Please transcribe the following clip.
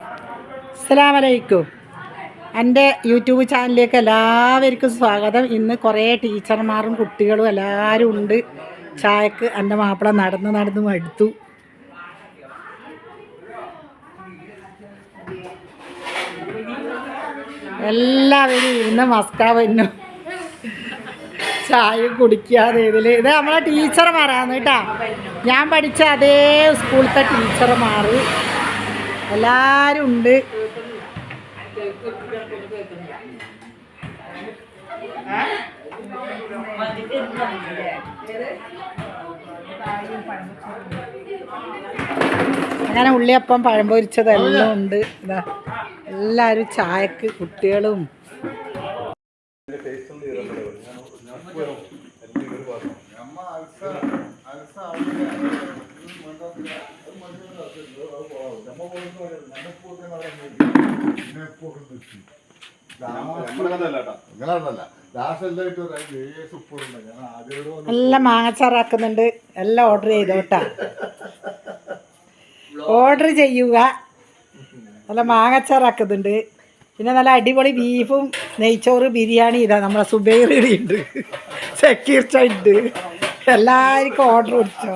അസ്സലാമലൈക്കും എന്റെ യൂട്യൂബ് ചാനലിലേക്ക് എല്ലാവർക്കും സ്വാഗതം. ഇന്ന് കുറേ ടീച്ചർമാരും കുട്ടികളും എല്ലാവരും ഉണ്ട്. ചായക്ക് എന്റെ മാപ്പിള നടന്ന് നടന്ന് മടുത്തു. എല്ലാവരും ഇരുന്ന് മസ്കാവന്നു ചായ കുടിക്കാതെ ഇതിൽ ഇത് നമ്മളെ ടീച്ചർമാരാണ് കേട്ടോ. ഞാൻ പഠിച്ച അതേ സ്കൂളത്തെ ടീച്ചർമാർ എല്ലാവരും ഉണ്ട് അങ്ങനെ ഉള്ളിയപ്പം പഴം പൊരിച്ചതെല്ലാം ഉണ്ട് ഇതാ എല്ലാവരും ചായക്ക് കുട്ടികളും നിങ്ങളതല്ല എല്ലാം മാങ്ങച്ചാറാക്കുന്നുണ്ട്. എല്ലാം ഓർഡർ ചെയ്തോട്ടാ ഓർഡർ ചെയ്യുക. നല്ല മാങ്ങച്ചാറാക്കുന്നുണ്ട്. പിന്നെ നല്ല അടിപൊളി ബീഫും നെയ്ച്ചോറ് ബിരിയാണി ഇതാ നമ്മളെ സുബൈർ ഉണ്ട് സക്കീർ ഉണ്ട് എല്ലാവർക്കും ഓർഡർ കൊടുത്തോ.